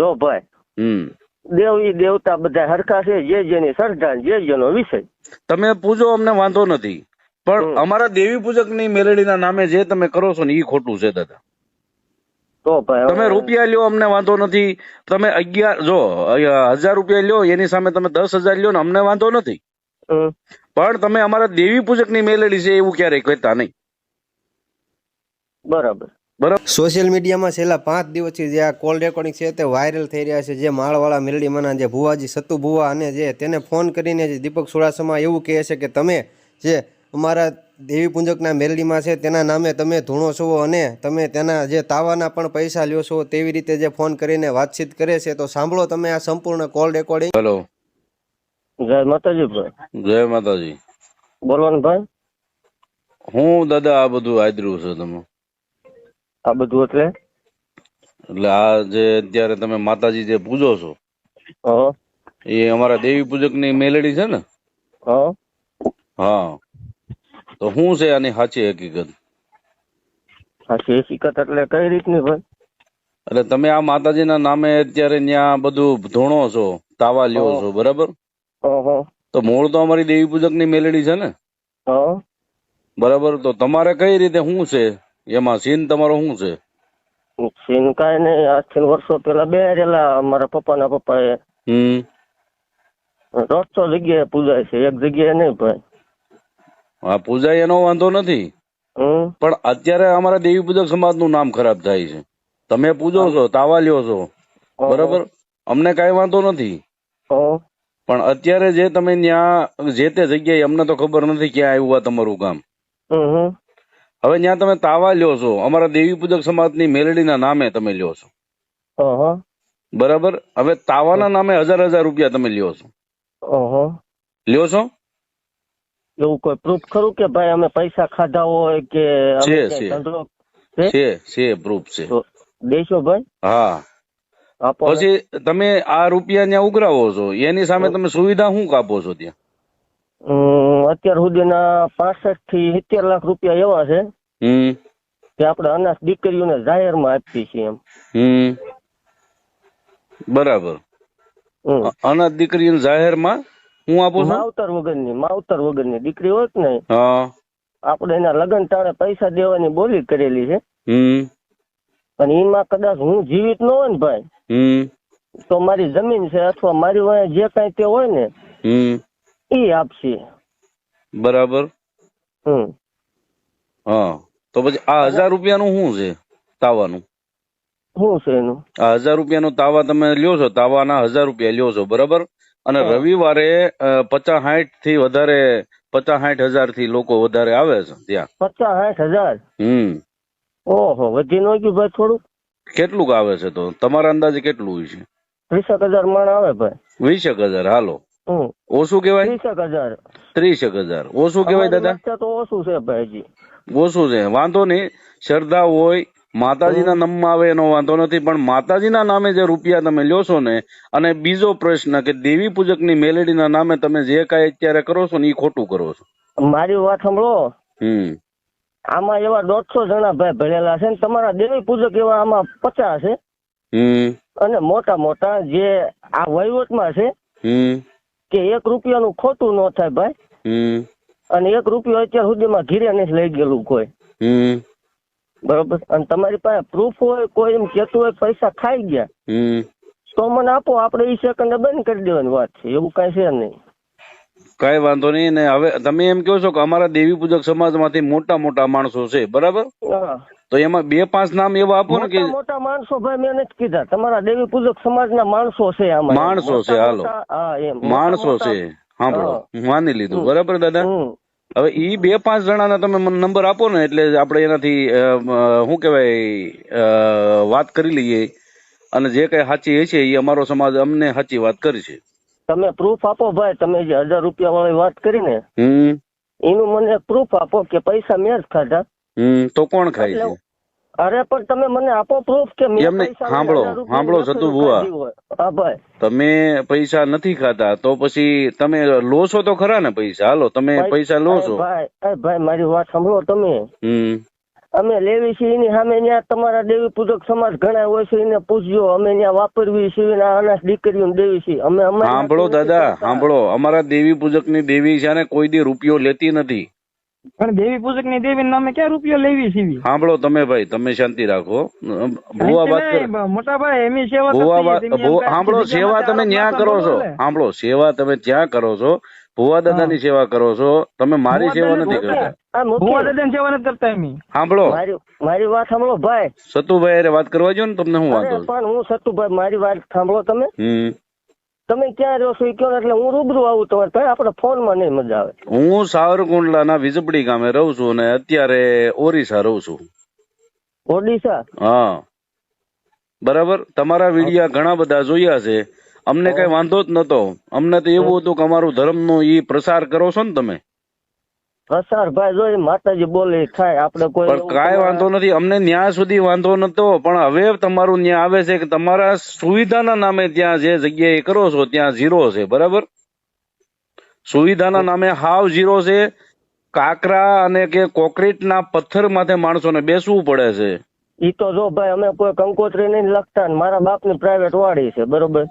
જો ભાઈ હમ. દેવી દેવતા બધા હરખા છે જે જેની શ્રદ્ધા જે જેનો વિષય. તમે પૂજો અમને વાંધો નથી. પણ અમારા દેવી પૂજકની મેલેડીના નામે જે તમે કરો છો ને એ ખોટું છે દાદા. તો ભાઈ તમે રૂપિયા લ્યો અમને વાંધો નથી. તમે અગિયાર જો હજાર રૂપિયા લ્યો એની સામે તમે દસ હજાર લ્યો ને અમને વાંધો નથી. પણ તમે અમારા દેવી પૂજકની મેલેડી છે એવું ક્યારેય કહેતા નહીં. બરાબર. બરાબર? સોશિયલ મીડિયામાં છેલ્લા પાંચ દિવસથી જે આ કોલ રેકોર્ડિંગ છે તે વાયરલ થઈ રહ્યા છે જે માળવાળા મેલડીમાંના જે ભુવાજી સતુ ભુવા અને જે તેને ફોન કરીને જે દીપક સુરાસમા એવું કહે છે કે તમે જે અમારા દેવી પૂંજકના મેલડીમાં છે તેના નામે તમે ધૂણો છો અને તમે તેના જે તાવાના પણ પૈસા લ્યો છો તેવી રીતે જે ફોન કરીને વાતચીત કરે છે તો સાંભળો તમે આ સંપૂર્ણ કોલ રેકોર્ડિંગ. હેલો. જય માતાજી ભાઈ. જય માતાજી. બોલો ને ભાઈ? હું દાદા આ બધું આદર્યું છે તમે. આ બધું એટલે એટલે આ જે અત્યારે તમે માતાજી જે પૂજો છો એ અમારા દેવી પૂજકની મેલેડી છે ને? હા. હા. તો શું છે આની સાચી હકીકત? સાચી હકીકત એટલે કઈ રીતની ભાઈ? એટલે તમે આ માતાજીના નામે અત્યારે ત્યાં બધું ધોણો છો તાવા લ્યો છો બરાબર? તો મૂળ તો અમારી દેવી પૂજકની મેલેડી છે ને? બરાબર? તો તમારે કઈ રીતે શું છે? એમાં સીન તમારો શું છે? સીન કાંઈ નહીં આજથી વર્ષો પેલા બે રેલા મારા પપ્પાના પપ્પાએ. હમ. દોઢસો જગ્યાએ પૂજાય છે એક જગ્યાએ નહીં ભાઈ હા પૂજા એનો વાંધો નથી. પણ અત્યારે અમારા દેવી પૂજક સમાજનું નામ ખરાબ થાય છે. તમે પૂજો છો તાવા લ્યો છો બરાબર? અમને કાંઈ વાંધો નથી. પણ અત્યારે જે તમે ત્યાં જે તે જગ્યાએ અમને તો ખબર નથી ક્યાં આવ્યું આ તમારું કામ હવે ત્યાં તમે તાવા લ્યો છો. અમારા દેવી પૂજક સમાજની મેલડીના નામે તમે લ્યો છો. બરાબર? હવે તાવાના નામે હજાર હજાર રૂપિયા તમે લ્યો છો. લ્યો છો? એવું કોઈ પ્રૂફ ખરું કે ભાઈ અમે પૈસા ખાધા હોય કે છે, છે. છે? છે પ્રૂફ છે. દેશો ભાઈ? હા. પછી તમે આ રૂપિયા ત્યાં ઉઘરાવો છો. એની સામે તમે સુવિધા શું કાપો છો ત્યાં? અત્યાર સુધીના પાસઠથી સિત્તેર લાખ રૂપિયા એવા છે કે આપણે અનાથ દીકરીઓને જાહેરમાં આપીએ છીએ એમ. બરાબર. હમ. દીકરીઓને જાહેરમાં હું આપું છું? માવતર વગરની માવતર વગરની દીકરી હોત ને હા. આપણે એના લગ્ન ટાણે પૈસા દેવાની બોલી કરેલી છે. હમ. અને એમાં કદાચ હું જીવિત ન હોય ને ભાઈ તો મારી જમીન છે અથવા મારી વાંહે જે કાંઈ તે હોય ને એ આપશે. બરાબર? હમ. હા. તો પછી આ હજાર રૂપિયાનું શું છે તાવાનું? શું છે એનું? આ હજાર રૂપિયાનો તાવા તમે લ્યો છો તાવાના હજાર રૂપિયા લ્યો છો બરાબર? અને રવિવારે પચાસ સાઠથી વધારે પચાસ સાઠ હજારથી લોકો વધારે આવે છે ત્યાં. પચાસ સાઠ હજાર હમ. ઓહો વધી નો ગયું ભાઈ થોડું કેટલું આવે છે તો? તમારા અંદાજે કેટલું હોય છે? વીસેક હજાર માણ આવે ભાઈ. વીસેક હજાર હાલો. ઓછું કહેવાય? ત્રીસેક હજાર. ત્રીસેક હજાર. ઓછું કહેવાય દાદા? તો ઓછું છે ભાઈજી. ઓછું છે. વાંધો નહીં. શ્રદ્ધા હોય માતાજીના નામમાં આવે એનો વાંધો નથી પણ માતાજીના નામે જે રૂપિયા તમે લ્યો છો ને અને બીજો પ્રશ્ન કે દેવી પૂજકની મેલેડીના નામે તમે જે કાંઈ અત્યારે કરો છો ને એ ખોટું કરો છો. મારી વાત સાંભળો. હમ. આમાં એવા દોઢસો જણા ભાઈ ભરેલા છે ને તમારા દેવી પૂજક એવા આમાં પચાસ છે. અને મોટા મોટા જે આ વહીવટમાં છે કે એક રૂપિયાનું ખોટું ન થાય ભાઈ. અને એક રૂપિયો અત્યાર સુધીમાં ઘીરે નથી લઈ ગયેલું કોઈ. બરોબર? અને તમારી પાસે પ્રૂફ હોય કોઈ એમ કેતું હોય પૈસા ખાઈ ગયા. તો મને આપો આપણે એ સેકન્ડ બંધ કરી દેવાની વાત છે. એવું કઈ છે નહીં. કાંઈ વાંધો નહીં. ને હવે તમે એમ કહો છો કે અમારા દેવી પૂજક સમાજમાંથી મોટા મોટા માણસો છે બરાબર? તો એમાં બે પાંચ નામ એવા આપો ને કે મોટા માણસો ભાઈ મેં નથી કીધા. તમારા દેવી પૂજક સમાજના માણસો છે આમાં. માણસો છે, હાલો. હા માણસો છે. હા. માની લીધું. બરાબર દાદા? હવે ઈ બે પાંચ જણાના તમે મને નંબર આપો ને એટલે આપણે એનાથી શું કહેવાય વાત કરી લઈએ. અને જે કઈ સાચી હશે એ અમારો સમાજ અમને સાચી વાત કરી છે. તમે પ્રૂફ આપો ભાઈ તમે જે હજાર રૂપિયા વાળી વાત કરી ને એનું મને પ્રૂફ આપો કે પૈસા મેં જ ખાધા. તો કોણ ખાય છે? અરે પણ તમે મને આપો પ્રૂફ કે મેં પૈસા સાંભળો, સાંભળો, જતું હોય. હા ભાઈ. તમે પૈસા નથી ખાતા તો પછી તમે લો છો તો ખરા ને પૈસા? હાલો તમે પૈસા લો છો ભાઈ ભાઈ મારી વાત સાંભળો તમે. હમ. અમે લેવી છીએ એની સામે ત્યાં તમારા દેવી પૂજક સમાજ ઘણા હોય છે એને પૂછજો અમે ત્યાં વાપરવી છીએ ને અનાજ દીકરીઓને દેવી છીએ. અમે સાંભળો દાદા સાંભળો. અમારા દેવી પૂજકની દેવી છે ને કોઈ દી રૂપિયો લેતી નથી. પણ દેવી પૂજકની દેવી અમે ક્યાં રૂપિયો લેવી સીવી સાંભળો તમે ભાઈ તમે શાંતિ રાખો. ભુવા વાત મોટા ભાઈ એમની સેવા ભુવા વાત સાંભળો સેવા તમે ન્યા કરો છો. સાંભળો સેવા તમે ત્યાં કરો છો. ભુવા દાદાની સેવા કરો છો. તમે મારી સેવા નથી કરતા. સેવા નથી કરતા એમ સાંભળો. મારી મારી વાત સાંભળો ભાઈ. સતુભાઈ અરે વાત કરવા જો ને તમને હું વાંધો પણ હું સતુભાઈ મારી વાત સાંભળો તમે. તમે ક્યાં રહો છો એ કહો એટલે હું રૂબરૂ આવું તમારે ભાઈ આપણે ફોનમાં નહીં મજા આવે. હું સાવરકુંડલાના વિજપડી ગામે રહું છું અને અત્યારે ઓરિસ્સા રહું છું. ઓડિશા? હા. બરાબર? તમારા વિડિયા ઘણા બધા જોયા છે. અમને કઈ વાંધો જ નતો. અમને તો એવું હતું કે અમારું ધર્મનો ઈ પ્રસાર કરો છો ને તમે. પ્રસાર ભાઈ જો માતાજી બોલે થાય આપણે કોઈ પણ કાંઈ વાંધો નથી. અમને ન્યાય સુધી વાંધો નતો પણ હવે તમારું ન્યાય આવે છે કે તમારા સુવિધાના નામે ત્યાં જે જગ્યાએ કરો છો ત્યાં ઝીરો છે બરાબર? સુવિધાના નામે હાવ ઝીરો છે. કાકરા અને કે કોક્રીટના પથ્થર માથે માણસોને બેસવું પડે છે. ઈ તો જો ભાઈ અમે કોઈ કંકોત્રી નહીં લખતા ને મારા બાપની પ્રાઇવેટ વાડી છે બરોબર?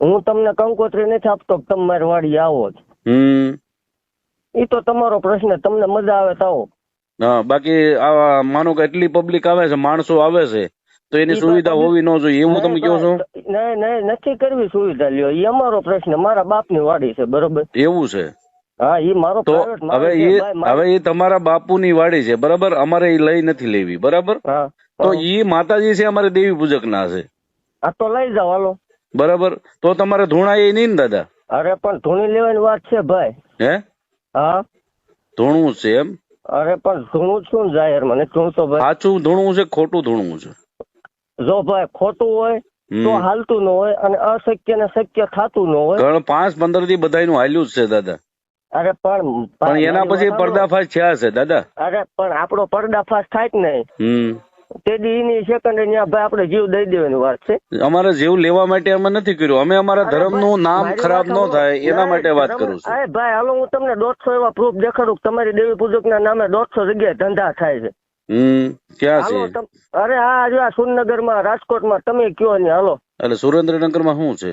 હું તમને કંકોત્રી નથી આપતો તમે મારી વાડી આવો જ. ઈ તો તમારો પ્રશ્ન તમને મજા આવે તો આવો. હા બાકી આવા માનો કે એટલી પબ્લિક આવે છે માણસો આવે છે તો એની સુવિધા હોવી ન જોઈએ એવું તમે કહો છો? નહીં નહીં નથી કરવી સુવિધા લ્યો. એ અમારો પ્રશ્ન મારા બાપની વાડી છે બરોબર? એવું છે. હા એ મારો તો હવે એ હવે એ તમારા બાપુની વાડી છે બરાબર? અમારે એ લઈ નથી લેવી બરાબર? હા તો એ ઈ માતાજી છે અમારે દેવી પૂજક ના છે. આ તો લઈ જાવ હાલો. બરાબર? તો તમારે ધૂણા એ નહીં ને દાદા? અરે પણ ધૂણી લેવાની વાત છે ભાઈ. હે? હા. ધૂણું છે એમ? અરે પણ ધૂણું શું જાહેર મને ધૂણ તો ભાઈ? સાચું ધૂણું છે ખોટું ધૂણું છે. જો ભાઈ ખોટું હોય તો હાલતું ન હોય અને અશક્ય ને શક્ય થતું ન હોય. પાંચ પંદરથી બધાનું હાલ્યું જ છે દાદા. અરે પણ પણ એના પછી પર્દાફાશ થયા છે દાદા. અરે પણ આપણો પર્દાફાશ થાય જ નહીં. તે દીની સેકન્ડ ત્યાં ભાઈ આપણે જીવ દઈ દેવાની વાત છે. અમારે જીવ લેવા માટે અમે નથી કર્યું. અમે અમારા ધર્મનું નામ ખરાબ ન થાય એના માટે વાત કરું છું. અરે ભાઈ હાલો હું તમને દોઢસો એવા પ્રૂફ દેખાડું તમારી દેવી પૂજક ના નામે દોઢસો જગ્યાએ ધંધા થાય છે. હમ ક્યાં છે? અરે આ સુરનગરમાં રાજકોટમાં તમે કયો ને હાલો. એટલે સુરેન્દ્રનગરમાં શું છે?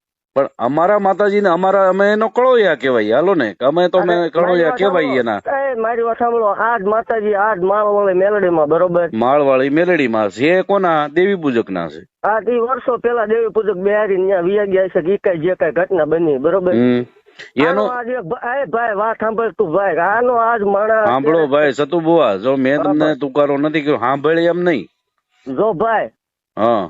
પણ અમારા માતાજીને અમારા અમે એનો કળોયા કહેવાય. હાલો ને અમે તો અમે કળોયા મારી વાત કહેવાય એના. મારી વાત સાંભળો. આજ માતાજી આજ માળવાળી મેલડીમાં બરોબર? માળવાળી મેલડીમાં છે. કોના? દેવી પૂજક ના છે. આ તે વર્ષો પેલા દેવી પૂજક બિહારી ત્યાં વિયા ગયા છે કે કઈ જે કઈ ઘટના બની બરોબર? એનો ભાઈ વાત સાંભળ તું ભાઈ. આનો આજ માણસ સાંભળો ભાઈ સતુ બુઆ જો મેં તમને. તુકારો નથી કર્યો સાંભળી એમ નહીં. જો ભાઈ હા.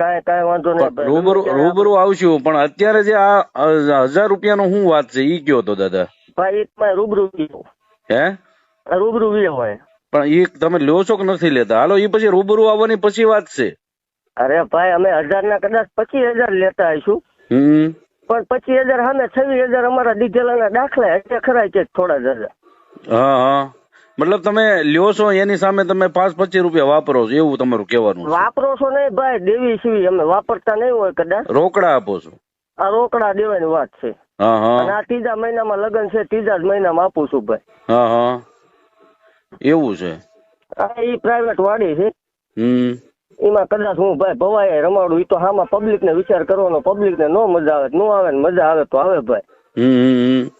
કાંઈ કાંઈ વાંધો નહીં. રૂબરૂ રૂબરૂ આવશું. પણ અત્યારે જે આ હજાર રૂપિયાનો શું વાત છે? ઈ કયો તો દાદા? ભાઈ તમારે રૂબરૂ હે? રૂબરૂ ગયો હોય. પણ એ તમે લ્યો છો કે નથી લેતા? હાલો ઈ પછી રૂબરૂ આવવાની પછી વાત છે. અરે ભાઈ અમે હજાર ના કદાચ પચીસ હજાર લેતા આવીશું. હમ. પણ પચીસ હજાર સામે છવ્વીસ હજાર અમારા દીધેલાના દાખલા એટલે ખરા છે થોડા હજાર હા હા. મતલબ તમે લ્યો છો એની સામે તમે પાંચ પચીસ રૂપિયા વાપરો છો એવું તમારું કહેવાનું છે. વાપરો છો નહીં ભાઈ દેવી સીવી અમે વાપરતા નહીં હોય કદાચ. રોકડા આપો છો. આ રોકડા દેવાની વાત છે. અને આ ત્રીજા મહિનામાં લગ્ન છે ત્રીજા જ મહિનામાં આપું છું ભાઈ. હા હા. એવું છે. આ ઈ પ્રાઇવેટ વાડી છે. હમ. એમાં કદાચ હું ભાઈ ભવાય રમાડું એ તો હામાં પબ્લિક ને વિચાર કરવાનો પબ્લિક ને નો મજા આવે નો આવે ને મજા આવે તો આવે ભાઈ. હમ.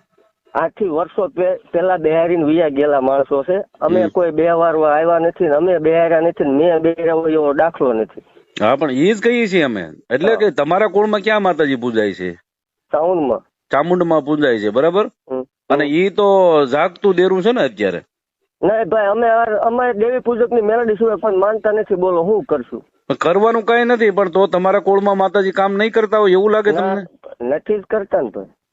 આથી વર્ષો પે- પેલા બિહારીને વિયા ગયેલા માણસો છે. અમે કોઈ બે વાર આવ્યા નથી ને અમે બિહાર્યા નથી ને મેં બેહાર્યા હોય એવો દાખલો નથી. હા પણ એ જ કહીએ છીએ અમે. એટલે કે તમારા કુળમાં ક્યાં માતાજી પૂજાય છે? સાઉન્ડમાં. ચામુંડમાં પૂજાય છે બરાબર? અને ઈ તો જાગતું દેરું છે ને અત્યારે? નહીં ભાઈ અમે અમે દેવી પૂજકની મેલડી સિવાય પણ માનતા નથી. બોલો હું કરશું? કરવાનું કઈ નથી પણ તો તમારા કુળમાં માતાજી કામ નહીં કરતા હોય એવું લાગે તમને? નથી જ કરતા ને ભાઈ.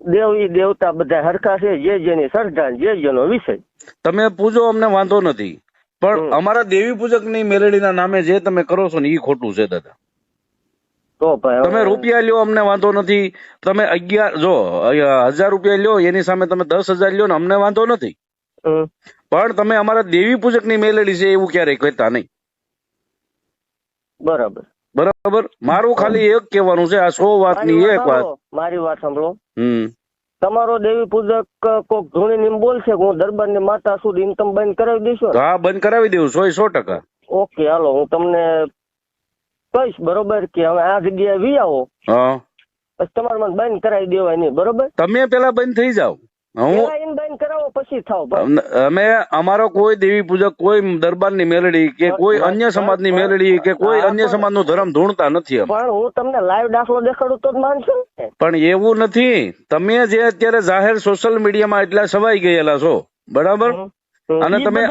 દેવ દેવતા બધા હરખા છે જે જેની શ્રદ્ધા જે જેનો વિષય. તમે પૂજો અમને વાંધો નથી. પણ અમારા દેવી પૂજકની મેલેડીના નામે જે તમે કરો છો ને એ ખોટું છે દાદા. તો તમે રૂપિયા લ્યો અમને વાંધો નથી. તમે અગિયાર જો હજાર રૂપિયા લ્યો એની સામે તમે દસ હજાર લ્યો ને અમને વાંધો નથી. પણ તમે અમારા દેવી પૂજકની મેલેડી છે એવું ક્યારેય કહેતા નહીં. બરાબર. બરાબર? મારું ખાલી એક કહેવાનું છે આ સો વાતની એક વાત મારી વાત સાંભળો. હમ. તમારો દેવી પૂજક કોક ધૂણી એમ બોલશે કે હું દરબારની માતા સુધી ઇન્કમ બંધ કરાવી દઈશું હા બંધ કરાવી દેવું સો સો ટકા. ઓકે હાલો હું તમને કહીશ બરોબર કે હવે આ જગ્યાએ વી આવો. હા. પછી તમારે મને બંધ કરાવી દેવાય નહીં બરોબર? તમે પેલા બંધ થઈ જાઓ. હું કરાવો પછી થાવ અમે અમારો કોઈ દેવી પૂજક કોઈ દરબારની મેલડી કે કોઈ અન્ય સમાજની મેલડી કે કોઈ અન્ય સમાજનું ધર્મ ધૂણતા નથી પણ હું તમને લાઈવ દાખલો દેખાડું તો માનશો પણ એવું નથી. તમે જે અત્યારે જાહેર સોશિયલ મીડિયામાં એટલા સવાઈ ગયેલા છો બરાબર. અને તમે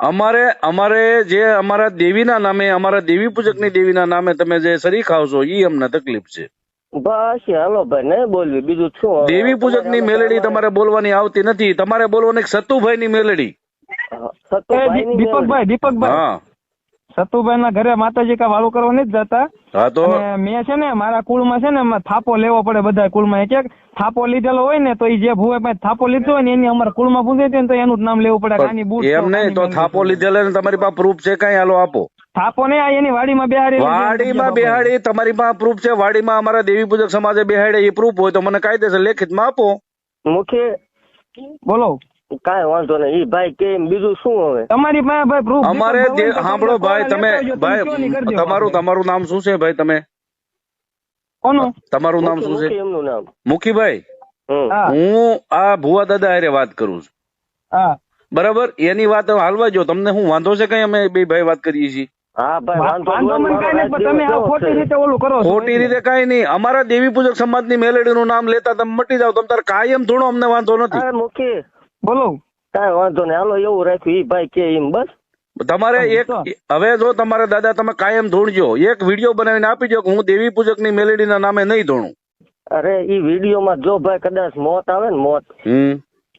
અમારે અમારે જે અમારા દેવીના નામે અમારા દેવી પૂજકની દેવીના નામે તમે જે શરીક છો ઈ અમને તકલીફ છે. બસ હાલો ભાઈ નહીં બોલવી બીજું શું દેવી પૂજકની મેલડી તમારે. બોલવાની આવતી નથી. તમારે બોલવાની મેલડી. એ સતુભાઈની દી- દીપકભાઈ દીપકભાઈ. સતુભાઈ ના ઘરે માતાજી કા વાળું કરવા નથી જતા. હા તો? મેં છે ને મારા કુળમાં છે ને થાપો લેવો પડે બધા કુળમાં. એક એક થાપો લીધેલો હોય ને તો એ જે ભૂવે પાસે થાપો લીધો હોય ને એની અમારા કુળમાં પૂછે છે ને તો એનું જ નામ લેવું પડે. કાની બૂટ એમ નહીં તો થાપો લીધેલો તમારી પાસે પ્રૂફ છે કઈ? હાલો આપો. થાપો ને આ એની વાડીમાં બેહાડી વાડીમાં બેહાડી તમારી પાસે પ્રૂફ છે. વાડીમાં અમારા દેવી પૂજક સમાજે બેહાડે એ પ્રૂફ હોય તો મને કાયદેસર લેખિતમાં આપો. મુખી? બોલો. કાંઈ વાંધો નહીં. ઈ ભાઈ કે બીજું શું હવે? તમારી પાસે ભાઈ proof અમારે સાંભળો ભાઈ તમે ભાઈ તમારું તમારું નામ શું છે ભાઈ તમે? કોનું? તમારું નામ શું છે? એમનું નામ. મુખીભાઈ? હું. આ ભુવા દાદા હારે વાત કરું છું. હા. બરાબર? એની વાત હાલવા જો તમને હું વાંધો છે? કઈ અમે બે ભાઈ વાત કરીએ છીએ. ખોટી રીતે ઓલું કરો છો. ખોટી રીતે કઈ નહીં. અમારા દેવી પૂજક મેલડી નું નામ લેતા તમે મટી જાવ તમે તારે કાયમ ધૂણો અમને વાંધો નથી. બોલો. કઈ વાંધો નહીં. હાલો એવું રાખ્યું. ઈ ભાઈ કે એમ બસ. તમારે એક હવે જો તમારા દાદા તમે કાયમ ધૂણજો. એક વીડિયો બનાવીને આપી દો કે હું દેવી પૂજકની મેલેડી ના નામે નહીં ધૂણું. અરે ઈ વીડિયો માં જો ભાઈ કદાચ મોત આવે ને મોત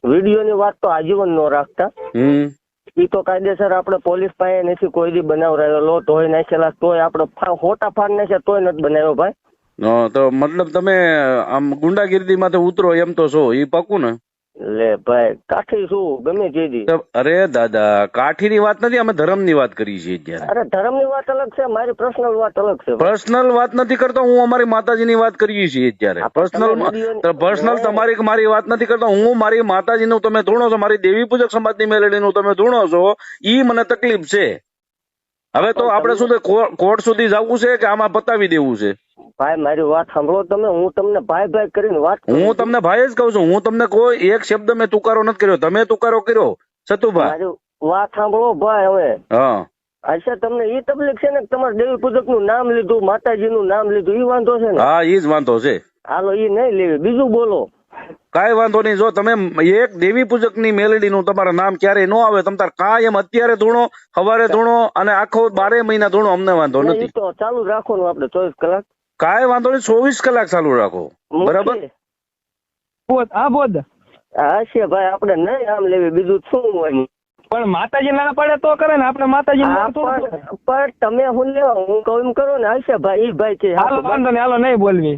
વીડિયો ની વાત તો આજીવન નો રાખતા. હમ. ઈ તો કાયદેસર આપણે પોલીસ પાસે નથી કોઈ દી બનાવરાયેલો તોય નાખેલા, તોય આપણે ખોટા ફાન નાખ્યા તોય નથી બનાવ્યો ભાઈ. તો મતલબ તમે આમ ગુંડાગીરી માંથી ઉતરો એમ તો છો એ પાકું ને? લે ભાઈ કાઠી શું? ગમે તે અરે દાદા કાઠીની વાત નથી અમે ધર્મની વાત કરી છીએ અત્યારે. અરે ધર્મની વાત અલગ છે મારી પર્સનલ વાત અલગ છે. પર્સનલ વાત નથી કરતો હું અમારી માતાજી ની વાત કરીએ છીએ અત્યારે. પર્સનલ પર્સનલ તમારી મારી વાત નથી કરતો હું મારી માતાજી નું તમે ધૂણો છો મારી દેવી પૂજક સમાજની મેલેડીનું તમે ધૂણો છો ઈ મને તકલીફ છે. હવે તો આપણે શું કોર્ટ સુધી જવું છે કે આમાં પતાવી દેવું છે? ભાઈ મારી વાત સાંભળો તમે હું તમને ભાઈ ભાઈ કરીને વાત હું તમને ભાઈ જ કહું છું હું તમને કોઈ એક શબ્દ મેં તુકારો નથી કર્યો. તમે તુકારો કર્યો સતુભાઈ મારી વાત સાંભળો ભાઈ હવે. હા. અચ્છા તમને એ તકલીફ છે ને તમારે દેવી પૂજકનું નામ લીધું માતાજી નું નામ લીધું એ વાંધો છે ને? હા એ જ વાંધો છે. હાલો એ નહીં લેવી. બીજું બોલો. કાંઈ વાંધો નહીં. જો તમે એક દેવી પૂજકની મેલેડીનું તમારા નામ ક્યારેય ન આવે તમે તાર કાયમ અત્યારે ધૂણો સવારે ધૂણો અને આખો બારે મહિના ધૂણો અમને વાંધો નથી. તો ચાલુ રાખવાનું આપણે ચોવીસ કલાક. કાંઈ વાંધો નહીં ચોવીસ કલાક ચાલુ રાખો. બરાબર? આ બોધ હા છે ભાઈ આપણે નહીં આમ લેવી બીજું શું હોય? પણ માતાજી ના પડે તો કરે ને આપણે માતાજી પણ તમે હું લેવા હું કહું કરો ને હશે ભાઈ ભાઈ છે. હાલો વાંધો નહીં હાલો નહીં બોલવી.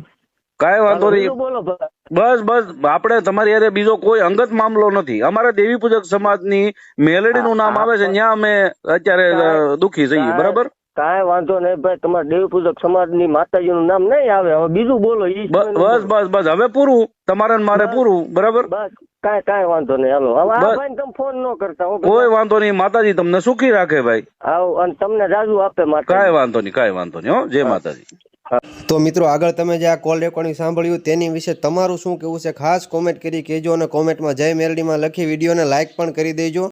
કાંઈ વાંધો નહીં. બોલો ભાઈ. બસ બસ. આપણે તમારી હારે બીજો કોઈ અંગત મામલો નથી. અમારા દેવી પૂજક સમાજની મેલેડીનું નામ આવે છે ત્યાં અમે અત્યારે દુખી જઈએ બરાબર? કાંઈ વાંધો નહીં ભાઈ તમારા દેવી પૂજક સમાજની માતાજીનું નામ નહીં આવે. હવે બીજું બોલો બસ બસ બસ. હવે પૂરું. તમારે મારે પૂરું. બરાબર? બસ. કાંઈ કાંઈ વાંધો નહીં. હાલો. હવે ભાઈ તમે ફોન ન કરતા કોઈ વાંધો નહીં. માતાજી તમને સુખી રાખે ભાઈ. આવો અને તમને રાજુ આપે કાંઈ વાંધો નહીં કાંઈ વાંધો નહીં હો. જય માતાજી. તો મિત્રો, આગળ તમે જે આ કોલ રેકોર્ડિંગ સાંભળ્યું, તેની વિશે તમારું શું કહેવું છે? ખાસ કોમેન્ટ કરી કહેજો અને કોમેન્ટમાં જય મેલડીમાં લખી વિડીયોને લાઇક પણ કરી દેજો.